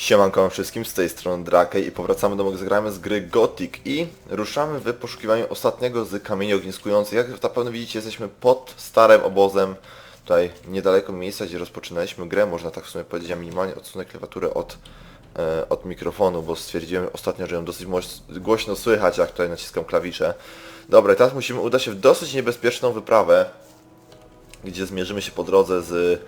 Siemanko wszystkim, z tej strony Drakej i powracamy do zagramy z gry Gothic i ruszamy w poszukiwaniu ostatniego z kamieni ogniskujących. Jak na pewno widzicie jesteśmy pod starym obozem, tutaj niedaleko miejsca gdzie rozpoczynaliśmy grę, można tak w sumie powiedzieć, ja minimalnie odsunę klawiaturę od, e, od mikrofonu, bo stwierdziłem ostatnio, że ją dosyć głośno słychać jak tutaj naciskam klawisze. Dobra, teraz musimy udać się w dosyć niebezpieczną wyprawę, gdzie zmierzymy się po drodze z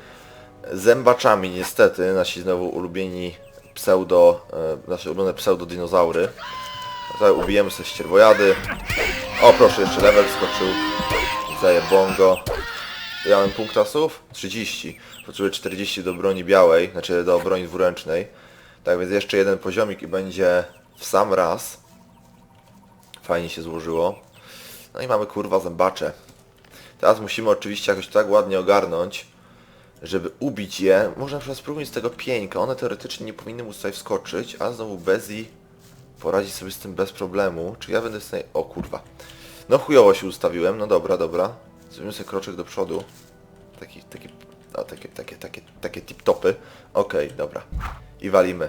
zębaczami niestety, nasi znowu ulubieni pseudo, e, nasze ulubione pseudodinozaury. Tutaj ubijemy sobie ścierwojady. O proszę, jeszcze level skoczył. Zajebongo. Ja mam punktasów? 30. Potrzebuję 40 do broni białej, znaczy do broni dwuręcznej. Tak więc jeszcze jeden poziomik i będzie w sam raz. Fajnie się złożyło. No i mamy kurwa zębacze. Teraz musimy oczywiście jakoś tak ładnie ogarnąć, żeby ubić je. Można na przykład spróbować z tego pieńka. One teoretycznie nie powinny móc tutaj wskoczyć, a znowu Bezi poradzi sobie z tym bez problemu. Czy ja będę w stanie... O kurwa. No chujowo się ustawiłem. No dobra, dobra. Zrobimy sobie kroczek do przodu. Taki, taki... No, takie, takie, takie, takie tip-topy. Okej, dobra. I walimy.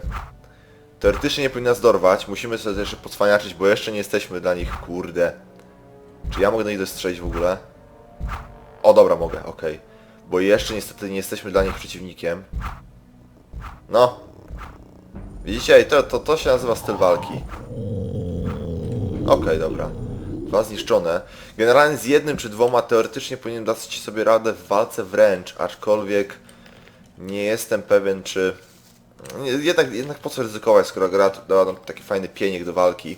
Teoretycznie nie powinna nas dorwać. Musimy sobie jeszcze podswaniaczyć, bo jeszcze nie jesteśmy dla nich, kurde. Czy ja mogę do nich dostrzelić w ogóle? O, dobra, mogę, okej. Bo jeszcze niestety nie jesteśmy dla nich przeciwnikiem. No. Widzicie? I to, to, to się nazywa styl walki. Okej, dobra. Dwa zniszczone. Generalnie z jednym czy dwoma teoretycznie powinien dać sobie radę w walce wręcz, aczkolwiek nie jestem pewien czy... Jednak, jednak po co ryzykować, skoro gra dała nam taki fajny pieniek do walki.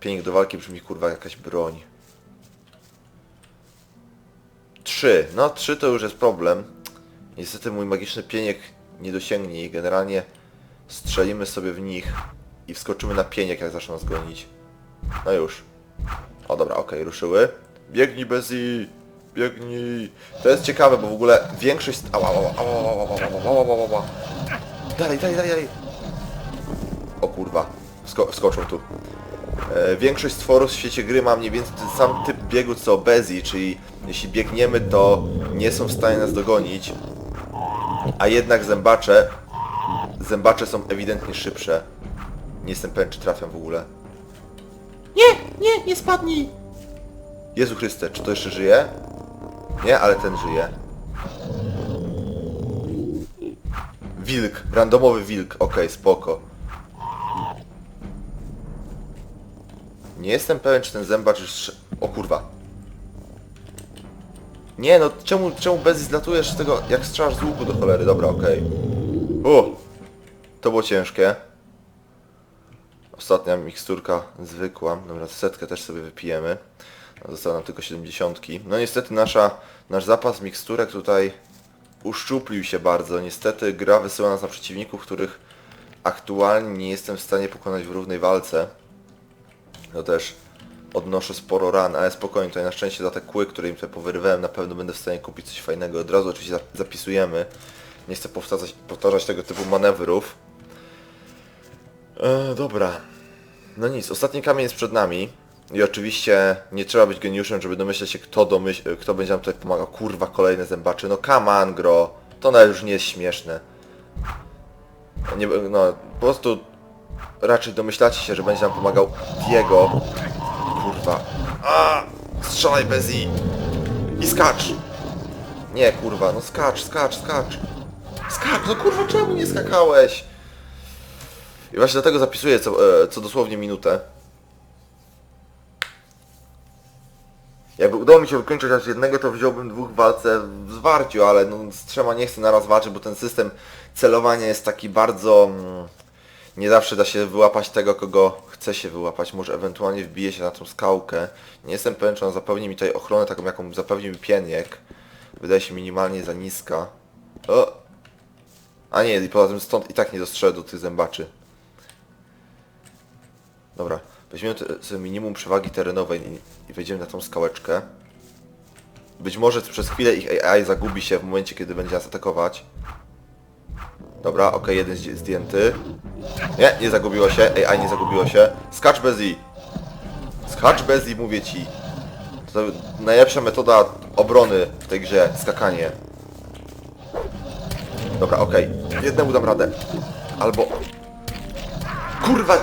Pieniek do walki brzmi kurwa jak jakaś broń. Trzy. No trzy to już jest problem. Niestety mój magiczny pieniek nie dosięgnie ich. Generalnie strzelimy sobie w nich i wskoczymy na pieniek, jak zaczną nas gonić. No już. O dobra, okej, okay, ruszyły. Biegnij Bezzy! Biegnij! To jest ciekawe, bo w ogóle większość... Ała, ała, ała, ała, ała, ała, ała. Dalej, dalej, dalej, dalej! O kurwa. Wsko wskoczą tu. E, większość stworów w świecie gry ma mniej więcej ten sam typ biegu co Bezzy, czyli jeśli biegniemy to nie są w stanie nas dogonić, a jednak zębacze, zębacze są ewidentnie szybsze. Nie jestem pewien czy trafiam w ogóle. Nie, nie, nie spadnij! Jezu Chryste, czy to jeszcze żyje? Nie, ale ten żyje. Wilk, randomowy wilk, okej, spoko. Nie jestem pewien, czy ten zębacz już... O kurwa. Nie no, czemu, czemu bez zlatujesz z tego, jak strzelasz z łuku do cholery? Dobra, okej. O! To było ciężkie. Ostatnia miksturka zwykła. Dobra, setkę też sobie wypijemy. Zostało nam tylko 70. No niestety nasza, nasz zapas miksturek tutaj uszczuplił się bardzo. Niestety gra wysyła nas na przeciwników, których aktualnie nie jestem w stanie pokonać w równej walce. No też odnoszę sporo ran, ale spokojnie, tutaj na szczęście za te kły, które im tutaj powyrywałem, na pewno będę w stanie kupić coś fajnego. Od razu oczywiście zap- zapisujemy. Nie chcę powtarzać, powtarzać tego typu manewrów. E, dobra. No nic, ostatni kamień jest przed nami. I oczywiście nie trzeba być geniuszem, żeby domyśleć się, kto, kto będzie nam tutaj pomagał. Kurwa, kolejne zębaczy. No on, gro. To nawet już nie jest śmieszne. Nie, no, po prostu raczej domyślacie się, że będzie nam pomagał Diego. Kurwa. A! Strzelaj Bezi! I skacz! Nie, kurwa, no skacz, skacz, skacz! Skacz, no kurwa, czemu nie skakałeś? I właśnie dlatego zapisuję co, e, co dosłownie minutę. Jakby udało mi się wykończyć aż jednego, to wziąłbym dwóch walce w zwarciu, ale no, z trzema nie chcę naraz walczyć, bo ten system celowania jest taki bardzo... Mm, nie zawsze da się wyłapać tego, kogo chce się wyłapać. Może ewentualnie wbije się na tą skałkę. Nie jestem pewien, czy on zapewni mi tutaj ochronę taką, jaką zapewnił mi pieniek. Wydaje się minimalnie za niska. O! A nie, i poza tym stąd i tak nie dostrzelę do tych zębaczy. Dobra, weźmiemy sobie minimum przewagi terenowej i wejdziemy na tą skałeczkę. Być może przez chwilę ich AI zagubi się w momencie, kiedy będzie nas atakować. Dobra, okej, jeden zdję- zdjęty. Nie, nie zagubiło się, AI nie zagubiło się. Skacz bez i. Skacz bez i, mówię ci. To najlepsza metoda obrony w tej grze, skakanie. Dobra, okej. Jednemu dam radę. Albo... Kurwa!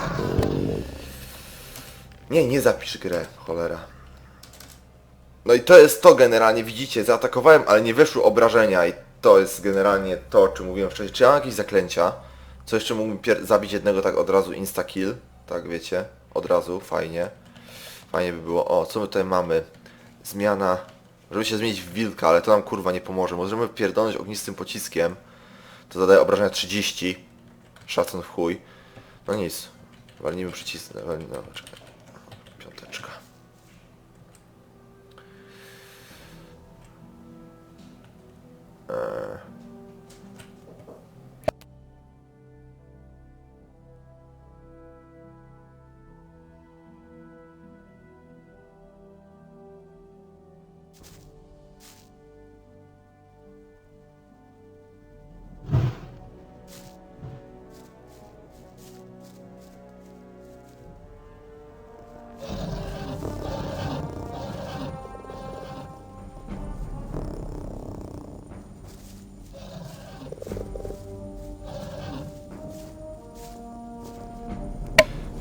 Nie, nie zapisz grę, cholera. No i to jest to generalnie, widzicie, zaatakowałem, ale nie wyszły obrażenia i to jest generalnie to, o czym mówiłem wcześniej. Czy ja mam jakieś zaklęcia? Co jeszcze mógłbym zabić jednego tak od razu insta-kill? Tak, wiecie? Od razu, fajnie. Fajnie by było. O, co my tutaj mamy? Zmiana... Żeby się zmienić w wilka, ale to nam kurwa nie pomoże. Możemy pierdolnąć ognistym pociskiem. To zadaje obrażenia 30. Szacun w chuj. No nic. Walnijmy przycisk. Walnij, no, czekaj. Eee.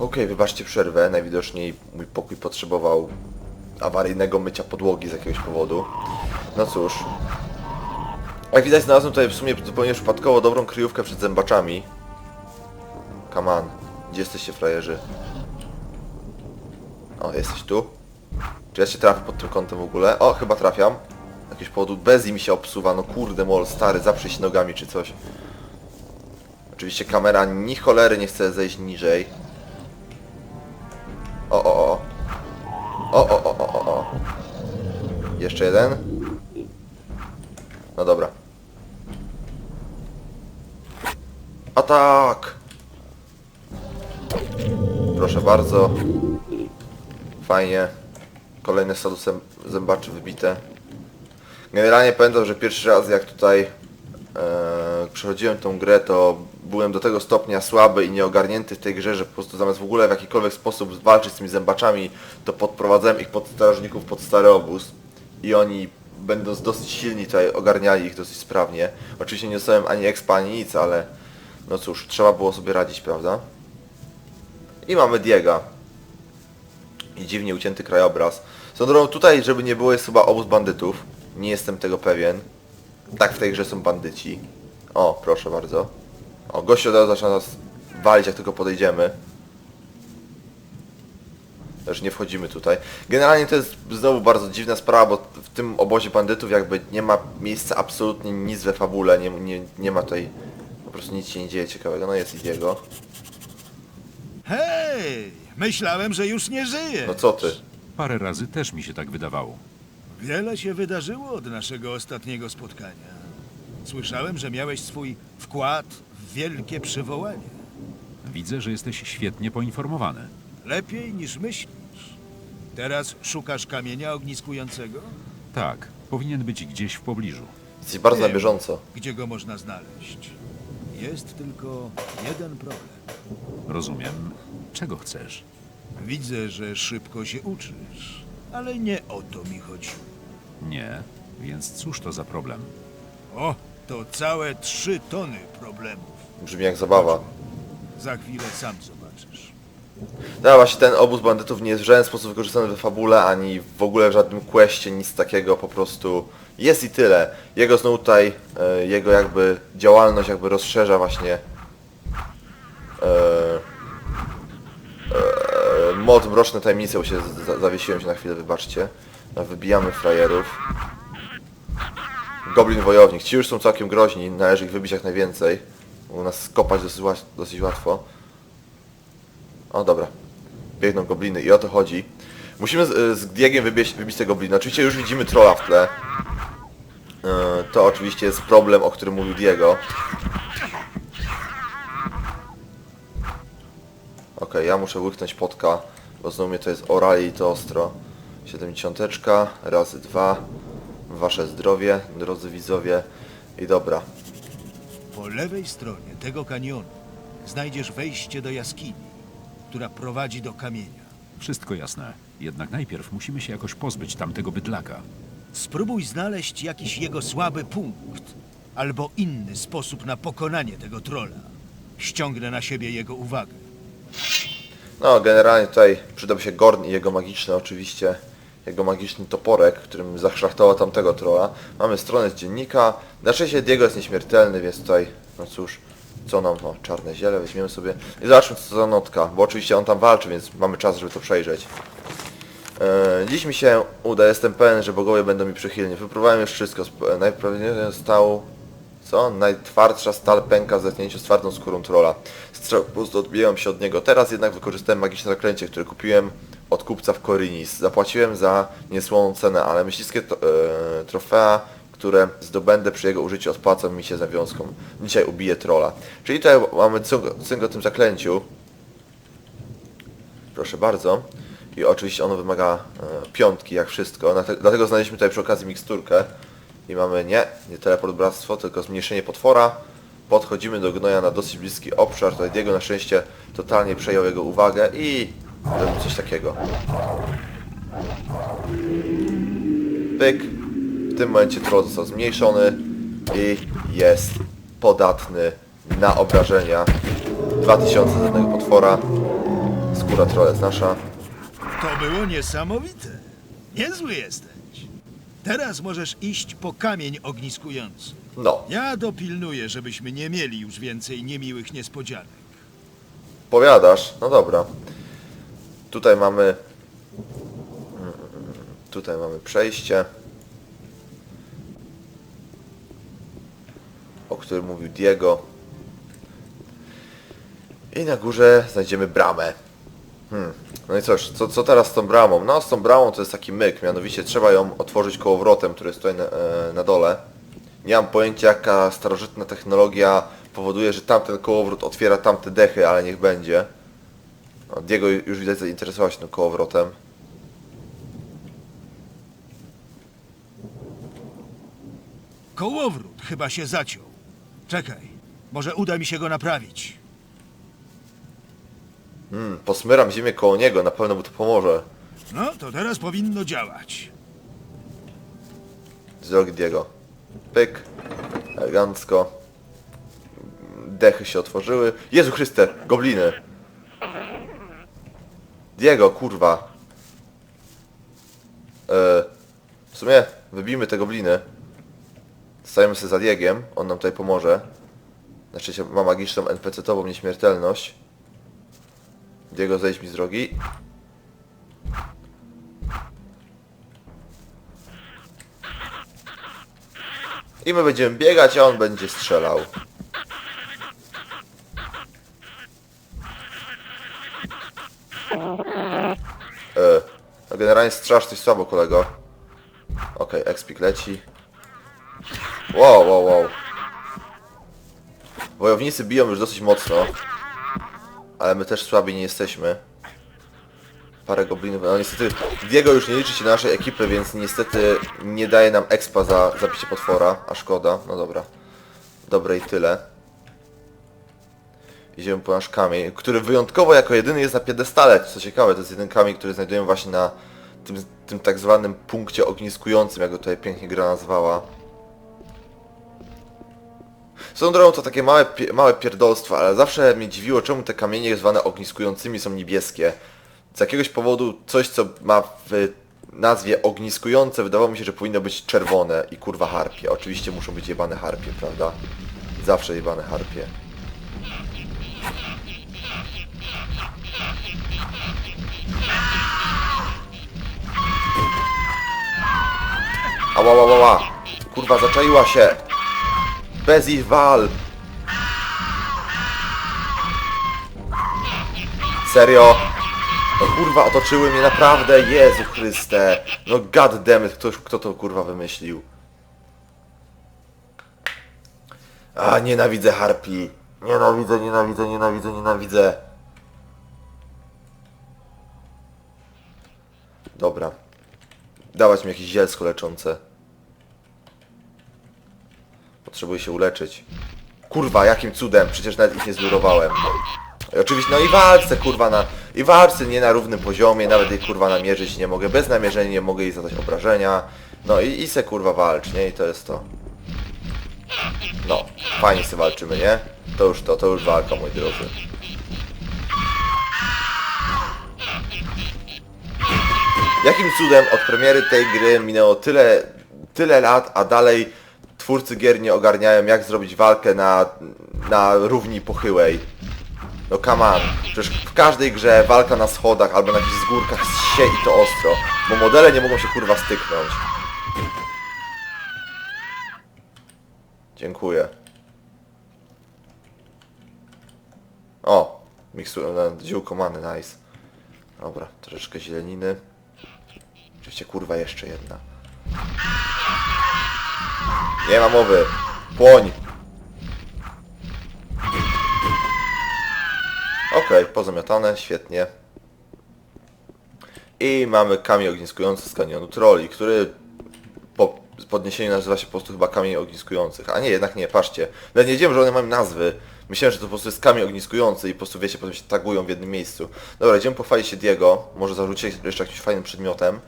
Okej, wybaczcie przerwę. Najwidoczniej mój pokój potrzebował awaryjnego mycia podłogi z jakiegoś powodu. No cóż. Jak widać znalazłem tutaj w sumie zupełnie przypadkowo dobrą kryjówkę przed zębaczami. Come on. Gdzie jesteście frajerzy? O, jesteś tu? Czy ja się trafię pod tym kątem w ogóle? O, chyba trafiam. Z jakiegoś powodu Bezi mi się obsuwa. No kurde mol, stary, zaprzyj się nogami czy coś. Oczywiście kamera ni cholery nie chce zejść niżej. Jeszcze jeden. No dobra. Atak! Proszę bardzo. Fajnie. Kolejne zęb- zębaczy wybite. Generalnie pamiętam, że pierwszy raz jak tutaj e, przechodziłem tą grę, to byłem do tego stopnia słaby i nieogarnięty w tej grze, że po prostu zamiast w ogóle w jakikolwiek sposób walczyć z tymi zębaczami, to podprowadzałem ich pod strażników pod stary obóz i oni będąc dosyć silni tutaj ogarniali ich dosyć sprawnie. Oczywiście nie dostałem ani expa, ani nic, ale no cóż, trzeba było sobie radzić, prawda? I mamy Diega. I dziwnie ucięty krajobraz. Są drogą tutaj, żeby nie było, jest chyba obóz bandytów. Nie jestem tego pewien. Tak w tej grze są bandyci. O, proszę bardzo. O, gościu od razu zaczyna nas walić, jak tylko podejdziemy. Też nie wchodzimy tutaj. Generalnie to jest znowu bardzo dziwna sprawa, bo w tym obozie bandytów jakby nie ma miejsca absolutnie nic we fabule, nie, nie, nie ma tutaj... Po prostu nic się nie dzieje ciekawego. No jest Idiego. Hej! Myślałem, że już nie żyje. No co ty? Parę razy też mi się tak wydawało. Wiele się wydarzyło od naszego ostatniego spotkania. Słyszałem, że miałeś swój wkład w wielkie przywołanie. Widzę, że jesteś świetnie poinformowany. Lepiej niż myślisz. Teraz szukasz kamienia ogniskującego? Tak, powinien być gdzieś w pobliżu. Jesteś bardzo na bieżąco. Gdzie go można znaleźć? Jest tylko jeden problem. Rozumiem. Czego chcesz? Widzę, że szybko się uczysz, ale nie o to mi chodziło. Nie, więc cóż to za problem? O, to całe trzy tony problemów. Brzmi jak zabawa. Za chwilę sam zobaczysz. No właśnie ten obóz bandytów nie jest w żaden sposób wykorzystany we fabule, ani w ogóle w żadnym questie, nic takiego, po prostu jest i tyle. Jego znowu tutaj, e, jego jakby działalność jakby rozszerza właśnie e, e, mod Mroczne Tajemnice, bo się za- zawiesiłem się na chwilę, wybaczcie. No, wybijamy frajerów. Goblin Wojownik, ci już są całkiem groźni, należy ich wybić jak najwięcej. U nas skopać dosyć, dosyć łatwo. O, dobra. Biegną gobliny i o to chodzi. Musimy z, z Diegiem wybić, wybić te gobliny. Oczywiście już widzimy trolla w tle. Yy, To oczywiście jest problem, o którym mówił Diego. Okej, ja muszę łyknąć potka, bo znowu mnie to jest orali i to ostro. 70 razy dwa. Wasze zdrowie, drodzy widzowie. I dobra. Po lewej stronie tego kanionu znajdziesz wejście do jaskini, która prowadzi do kamienia. Wszystko jasne. Jednak najpierw musimy się jakoś pozbyć tamtego bydlaka. Spróbuj znaleźć jakiś jego słaby punkt albo inny sposób na pokonanie tego trola. ściągnę na siebie jego uwagę. No, generalnie tutaj przydał się Gorn i jego magiczny oczywiście, jego magiczny toporek, którym zaszlachtował tamtego trolla. Mamy stronę z dziennika. Na szczęście Diego jest nieśmiertelny, więc tutaj, no cóż, co nam, o, czarne ziele, weźmiemy sobie i zobaczmy co za notka, bo oczywiście on tam walczy, więc mamy czas, żeby to przejrzeć. E, dziś mi się uda, jestem pewien, że bogowie będą mi przychylni. Wypróbowałem już wszystko, najprawdopodobniej stał... Co? Najtwardsza stal pęka w zetknięciu z twardą skórą trolla. Strzał prostu odbijałem się od niego. Teraz jednak wykorzystałem magiczne zaklęcie, które kupiłem od kupca w Korinis. Zapłaciłem za niesłoną cenę, ale myśliwskie to, e, trofea, które zdobędę przy jego użyciu odpłacą mi się zawiązką. Dzisiaj ubiję trolla. Czyli tutaj mamy cynk o tym zaklęciu. Proszę bardzo. I oczywiście ono wymaga e, piątki, jak wszystko. Dlate- Dlatego znaleźliśmy tutaj przy okazji miksturkę. I mamy nie, nie teleport bractwo, tylko zmniejszenie potwora. Podchodzimy do gnoja na dosyć bliski obszar. Tutaj Diego na szczęście totalnie przejął jego uwagę i robił coś takiego. Pyk. W tym momencie troll został zmniejszony i jest podatny na obrażenia. 2000 z jednego potwora. Skóra trolla jest nasza. To było niesamowite. Niezły jesteś. Teraz możesz iść po kamień ogniskujący. No, Ja dopilnuję, żebyśmy nie mieli już więcej niemiłych niespodzianek. powiadasz? No dobra. Tutaj mamy... mm, Tutaj mamy przejście. Którym mówił Diego. I na górze znajdziemy bramę. Hmm. No i cóż, co, co teraz z tą bramą? No z tą bramą to jest taki myk, mianowicie trzeba ją otworzyć kołowrotem, który jest tutaj na, e, na dole. Nie mam pojęcia jaka starożytna technologia powoduje, że tamten kołowrót otwiera tamte dechy, ale niech będzie. O, Diego już widać zainteresował się tym kołowrotem. Kołowrót chyba się zaciął. Czekaj, może uda mi się go naprawić. Hmm, posmyram ziemię koło niego, na pewno mu to pomoże. No, to teraz powinno działać. Drogi Diego. Pyk. Elegancko. Dechy się otworzyły. Jezu Chryste, gobliny. Diego, kurwa. E, w sumie wybijmy te gobliny. Stajemy sobie za Diegiem, on nam tutaj pomoże. Znaczy się ma magiczną NPC-tową nieśmiertelność. Diego, zejdź mi z drogi. I my będziemy biegać, a on będzie strzelał. E, no generalnie strzelasz coś słabo, kolego. Okej, okay, leci. Wow, wow, wow. Wojownicy biją już dosyć mocno. Ale my też słabi nie jesteśmy. Parę goblinów. No niestety Diego już nie liczy się do naszej ekipy, więc niestety nie daje nam expa za zabicie potwora, a szkoda. No dobra. Dobre i tyle. Idziemy po nasz kamień, który wyjątkowo jako jedyny jest na piedestale. Co ciekawe, to jest jeden kamień, który znajdujemy właśnie na tym, tym tak zwanym punkcie ogniskującym, jak go tutaj pięknie gra nazwała. Swoją drogą to takie małe, małe pierdolstwo, ale zawsze mnie dziwiło, czemu te kamienie zwane ogniskującymi są niebieskie. Z jakiegoś powodu coś, co ma w nazwie ogniskujące, wydawało mi się, że powinno być czerwone i kurwa harpie. Oczywiście muszą być jebane harpie, prawda? Zawsze jebane harpie. Ała, ała, ała. Kurwa, zaczaiła się. Bez ich wal. Serio? No kurwa, otoczyły mnie naprawdę, Jezu Chryste. No god damn it, ktoś, kto to kurwa wymyślił. A, nienawidzę harpi. Nienawidzę, nienawidzę, nienawidzę, nienawidzę. Dobra. Dawać mi jakieś zielsko leczące. Potrzebuję się uleczyć. Kurwa, jakim cudem? Przecież nawet ich nie zlurowałem. I oczywiście, no i walce, kurwa, na... I walce nie na równym poziomie, nawet jej, kurwa, namierzyć nie mogę. Bez namierzenia nie mogę jej zadać obrażenia. No i, i se, kurwa, walcz, nie? I to jest to. No, fajnie se walczymy, nie? To już to, to już walka, moi drodzy. Jakim cudem od premiery tej gry minęło tyle, tyle lat, a dalej twórcy gier nie ogarniają jak zrobić walkę na, na równi pochyłej. No come on, przecież w każdej grze walka na schodach albo na jakichś zgórkach się i to ostro, bo modele nie mogą się kurwa styknąć. Dziękuję. O, miksuję na ziółko many, nice. Dobra, troszeczkę zieleniny. Oczywiście kurwa jeszcze jedna. Nie ma mowy. Płoń. Okej, pozamiatane, świetnie. I mamy kamień ogniskujący z kanionu troli, który po podniesieniu nazywa się po prostu chyba kamień ogniskujących. A nie, jednak nie, patrzcie. Nawet nie wiedziałem, że one mają nazwy. Myślałem, że to po prostu jest kamień ogniskujący i po prostu wiecie, potem się tagują w jednym miejscu. Dobra, idziemy pochwalić się Diego. Może zarzucić jeszcze jakimś fajnym przedmiotem.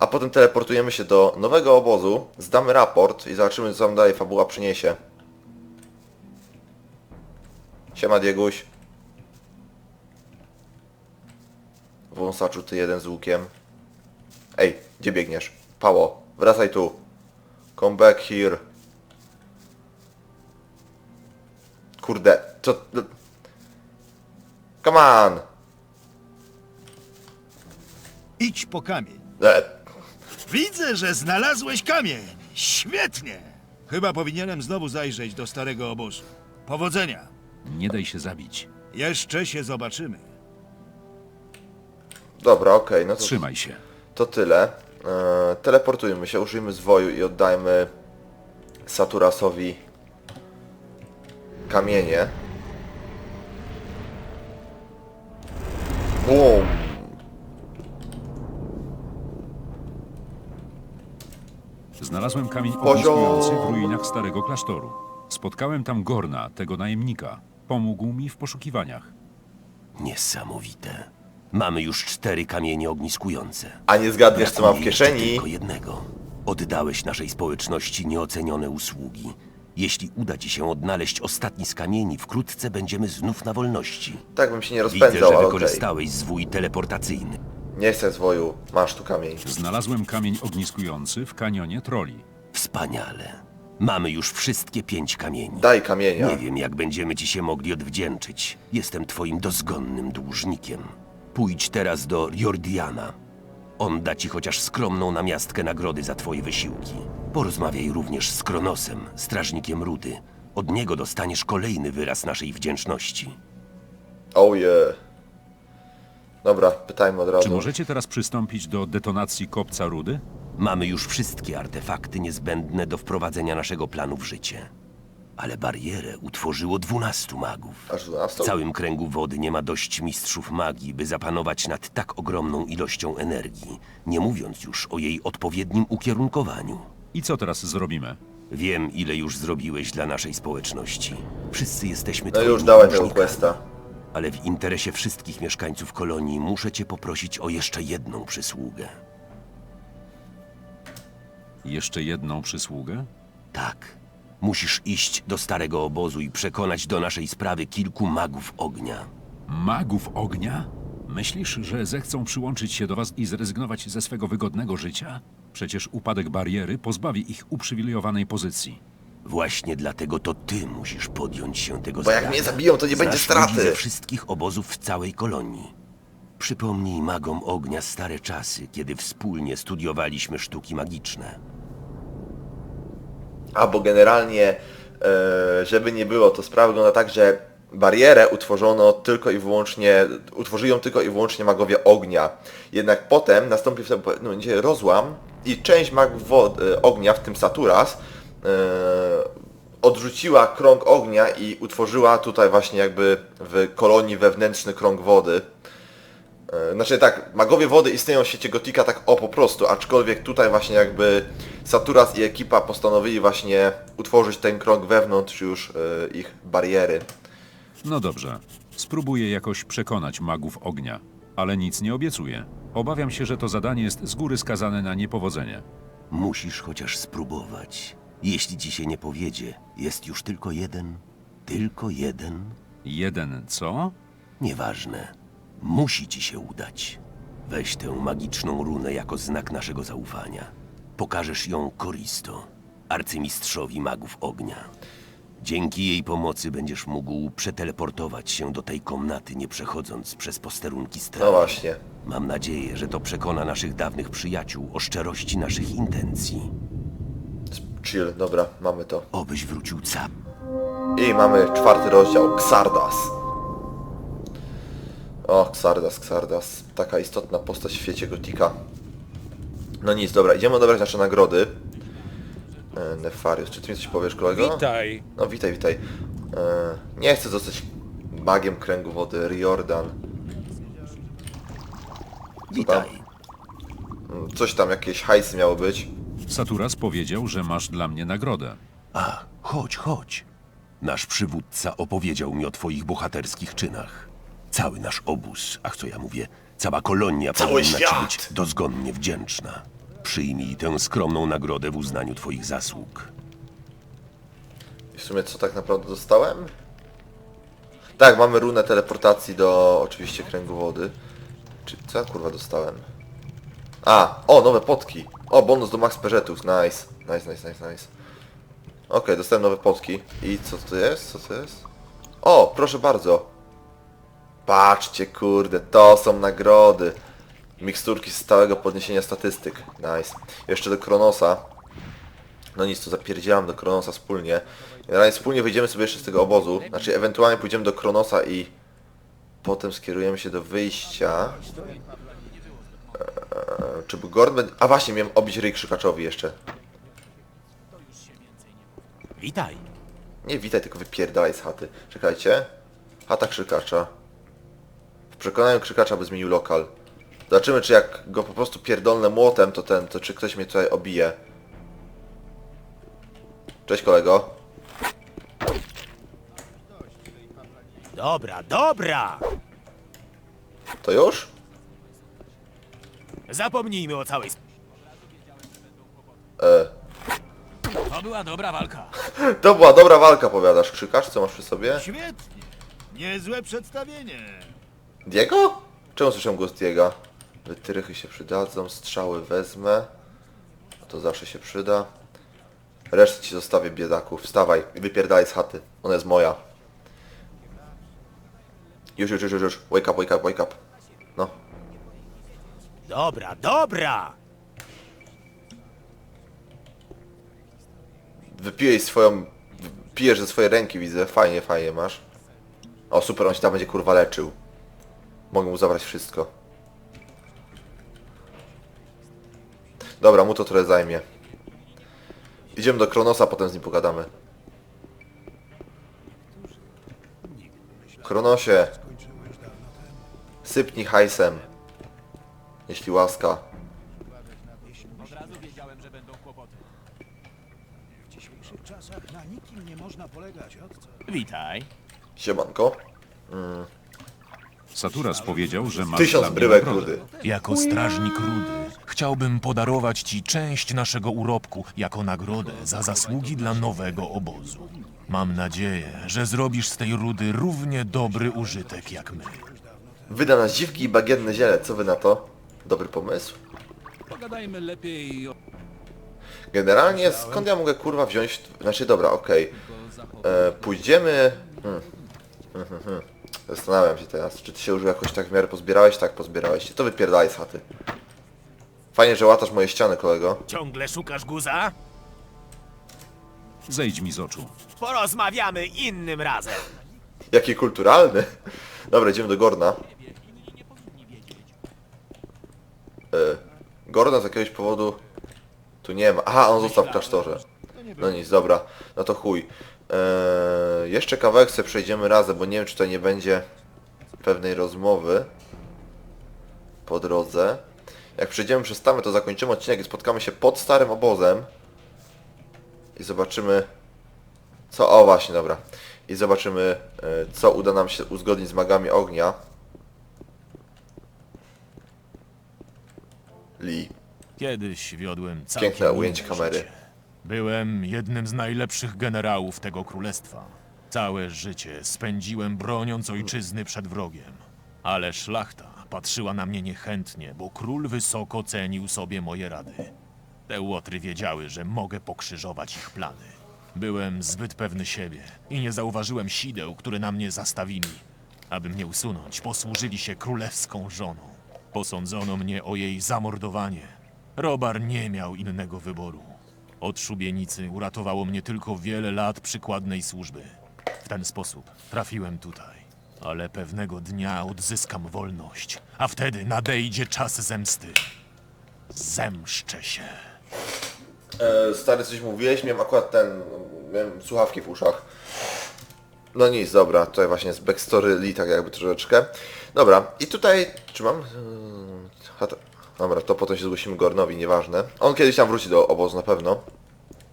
A potem teleportujemy się do nowego obozu, zdamy raport i zobaczymy co nam dalej fabuła przyniesie. Siema Dieguś. Wąsaczu ty jeden z łukiem. Ej, gdzie biegniesz? Pało, wracaj tu. Come back here. Kurde, co... Come on! Idź po kamień. E, Widzę, że znalazłeś kamień. Świetnie. Chyba powinienem znowu zajrzeć do starego obozu. Powodzenia. Nie daj się zabić. Jeszcze się zobaczymy. dobra, okej, no to... Trzymaj się. To tyle. E, teleportujmy się, użyjmy zwoju i oddajmy Saturasowi kamienie. Boom! Znalazłem kamień Poziom. ogniskujący w ruinach starego klasztoru. Spotkałem tam Gorna, tego najemnika. Pomógł mi w poszukiwaniach. Niesamowite. Mamy już cztery kamienie ogniskujące. A nie zgadniesz co mam w Brakuje jeszcze kieszeni? Tylko jednego. Oddałeś naszej społeczności nieocenione usługi. Jeśli uda ci się odnaleźć ostatni z kamieni, wkrótce będziemy znów na wolności. Tak bym się nie Widzę, rozpędzał, że ale okej. wykorzystałeś zwój teleportacyjny. Nie chcę zwoju, masz tu kamień. Znalazłem kamień ogniskujący w kanionie troli. Wspaniale. Mamy już wszystkie pięć kamieni. Daj kamienia. Nie wiem, jak będziemy ci się mogli odwdzięczyć. Jestem twoim dozgonnym dłużnikiem. Pójdź teraz do Jordiana. On da ci chociaż skromną namiastkę nagrody za twoje wysiłki. Porozmawiaj również z Kronosem, strażnikiem Rudy. Od niego dostaniesz kolejny wyraz naszej wdzięczności. Oh yeah. Dobra, pytajmy od razu. Czy możecie teraz przystąpić do detonacji kopca rudy? Mamy już wszystkie artefakty niezbędne do wprowadzenia naszego planu w życie. Ale barierę utworzyło dwunastu magów. Aż 12? W całym kręgu wody nie ma dość mistrzów magii, by zapanować nad tak ogromną ilością energii, nie mówiąc już o jej odpowiednim ukierunkowaniu. I co teraz zrobimy? Wiem, ile już zrobiłeś dla naszej społeczności. Wszyscy jesteśmy No twoimi już dałem tego dłużnikami. questa. Ale w interesie wszystkich mieszkańców kolonii muszę cię poprosić o jeszcze jedną przysługę. Jeszcze jedną przysługę? Tak. Musisz iść do starego obozu i przekonać do naszej sprawy kilku magów ognia. Magów ognia? Myślisz, że zechcą przyłączyć się do was i zrezygnować ze swego wygodnego życia? Przecież upadek bariery pozbawi ich uprzywilejowanej pozycji. Właśnie dlatego to ty musisz podjąć się tego Bo jak zadania. mnie zabiją, to nie będzie ludzi straty. ze wszystkich obozów w całej kolonii. Przypomnij magom ognia stare czasy, kiedy wspólnie studiowaliśmy sztuki magiczne. A bo generalnie, e, żeby nie było, to sprawa wygląda tak, że barierę utworzono tylko i wyłącznie, utworzyli ją tylko i wyłącznie magowie ognia. Jednak potem nastąpi w tym no, będzie rozłam i część magów e, ognia, w tym Saturas, odrzuciła krąg ognia i utworzyła tutaj właśnie jakby w kolonii wewnętrzny krąg wody. E, Znaczy tak, magowie wody istnieją w świecie Gotika tak o po prostu, aczkolwiek tutaj właśnie jakby Saturas i ekipa postanowili właśnie utworzyć ten krąg wewnątrz już e, ich bariery. No dobrze. Spróbuję jakoś przekonać magów ognia, ale nic nie obiecuję. Obawiam się, że to zadanie jest z góry skazane na niepowodzenie. Musisz chociaż spróbować. Jeśli ci się nie powiedzie, jest już tylko jeden Tylko jeden? Jeden co? Nieważne. Musi ci się udać. Weź tę magiczną runę jako znak naszego zaufania. Pokażesz ją Koristo, arcymistrzowi magów ognia. Dzięki jej pomocy będziesz mógł przeteleportować się do tej komnaty, nie przechodząc przez posterunki No straży. właśnie. Mam nadzieję, że to przekona naszych dawnych przyjaciół o szczerości naszych intencji. Chill, dobra, mamy to. Obyś wrócił cał. I mamy czwarty rozdział, Xardas. O, Xardas, Xardas. Taka istotna postać w świecie Gotika. No nic, dobra, idziemy odebrać nasze nagrody. E, Nefarius, czy ty mi coś powiesz, kolego? Witaj. No witaj, witaj. E, nie chcę zostać magiem kręgu wody, Riordan. Witaj. Mm, Coś tam, jakieś hajsy miało być. Saturas powiedział, że masz dla mnie nagrodę. A, chodź, chodź. Nasz przywódca opowiedział mi o twoich bohaterskich czynach. Cały nasz obóz, ach co ja mówię, cała kolonia Cały powinna świat! ci być dozgonnie wdzięczna. Przyjmij tę skromną nagrodę w uznaniu twoich zasług. I w sumie co tak naprawdę dostałem? Tak, mamy runę teleportacji do oczywiście kręgu wody. Czy co ja kurwa dostałem? A, o, nowe potki. O, bonus do max peżetów, nice. Nice, nice, nice, nice. Okej, dostałem nowe potki. I co to jest? Co to jest? O, proszę bardzo. Patrzcie, kurde, to są nagrody. Miksturki z stałego podniesienia statystyk. Nice. Jeszcze do Kronosa. No nic, to zapierdzielam do Kronosa wspólnie. Generalnie wspólnie wyjdziemy sobie jeszcze z tego obozu. Znaczy, ewentualnie pójdziemy do Kronosa i potem skierujemy się do wyjścia. Eee, czy był Gordon będzie... A właśnie, miałem obić ryj krzykaczowi jeszcze. Witaj. Nie witaj, tylko wypierdalaj z chaty. Czekajcie. Chata krzykacza. W przekonaniu krzykacza by zmienił lokal. Zobaczymy, czy jak go po prostu pierdolnę młotem, to ten, to czy ktoś mnie tutaj obije. Cześć kolego. Dobra, dobra. To już? Zapomnijmy o całej... sp- E, To była dobra walka. to była dobra walka, powiadasz. Krzykacz, co masz przy sobie? Świetnie. Niezłe przedstawienie. Diego? Czemu słyszę głos Diego? Wytrychy się przydadzą, strzały wezmę. To zawsze się przyda. Resztę ci zostawię, biedaku. Wstawaj i wypierdalaj z chaty. Ona jest moja. Już, już, już, już, już. Wake up, wake up, wake up. No. Dobra, dobra. Wypiłeś swoją... Pijesz ze swojej ręki, widzę. Fajnie, fajnie masz. O, super, on się tam będzie kurwa leczył. Mogę mu zabrać wszystko. Dobra, mu to trochę zajmie. Idziemy do Kronosa, potem z nim pogadamy. Kronosie. Sypnij hajsem. Jeśli łaska. W dzisiejszych czasach na nikim nie można polegać, od co? Witaj. Siemanko. Saturas powiedział, że masz Tysiąc dla mnie bryłek nagrodę. rudy. Jako strażnik rudy chciałbym podarować ci część naszego urobku jako nagrodę za zasługi dla nowego obozu. Mam nadzieję, że zrobisz z tej rudy równie dobry użytek jak my. Wyda nas dziwki i bagienne ziele. Co wy na to? Dobry pomysł? Pogadajmy lepiej o... Generalnie skąd ja mogę kurwa wziąć... Znaczy dobra, okej. E, Pójdziemy... Hmm. Hmm, hmm, hmm. Zastanawiam się teraz, czy ty się już jakoś tak w miarę pozbierałeś? Tak, pozbierałeś się. To wypierdalaj z chaty. Fajnie, że łatasz moje ściany, kolego. Ciągle szukasz guza? Zejdź mi z oczu. Porozmawiamy innym razem. Jaki kulturalny. Dobra, idziemy do Gorna. E, Gorna z jakiegoś powodu tu nie ma. Aha, on został w klasztorze. No nic, dobra. No to chuj. E, jeszcze kawałek sobie przejdziemy razem, bo nie wiem czy tutaj nie będzie pewnej rozmowy po drodze. Jak przejdziemy przez tamę, to zakończymy odcinek i spotkamy się pod starym obozem. I zobaczymy co? O właśnie, dobra. I zobaczymy, e, co uda nam się uzgodnić z magami ognia. Lee. Kiedyś wiodłem całkiem Piękne ujęcie inne kamery. życie. Byłem jednym z najlepszych generałów tego królestwa. Całe życie spędziłem broniąc ojczyzny przed wrogiem. Ale szlachta patrzyła na mnie niechętnie, bo król wysoko cenił sobie moje rady. Te łotry wiedziały, że mogę pokrzyżować ich plany. Byłem zbyt pewny siebie i nie zauważyłem sideł, które na mnie zastawili. Aby mnie usunąć, posłużyli się królewską żoną. Posądzono mnie o jej zamordowanie. Robar nie miał innego wyboru. Od szubienicy uratowało mnie tylko wiele lat przykładnej służby. W ten sposób trafiłem tutaj. Ale pewnego dnia odzyskam wolność, a wtedy nadejdzie czas zemsty. Zemszczę się. E, stary, coś mówiłeś? Miałem akurat ten... Miałem słuchawki w uszach. No nic, dobra, tutaj właśnie jest backstory Lee, tak jakby troszeczkę. Dobra, i tutaj, czy mam... Hmm, Dobra, to potem się zgłosimy Gornowi, nieważne. On kiedyś tam wróci do obozu na pewno.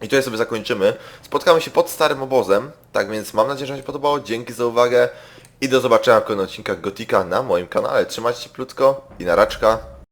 I tutaj sobie zakończymy. Spotkamy się pod starym obozem, tak więc mam nadzieję, że Wam się podobało. Dzięki za uwagę i do zobaczenia w kolejnych odcinkach Gotika na moim kanale. Trzymajcie się plutko i na raczka.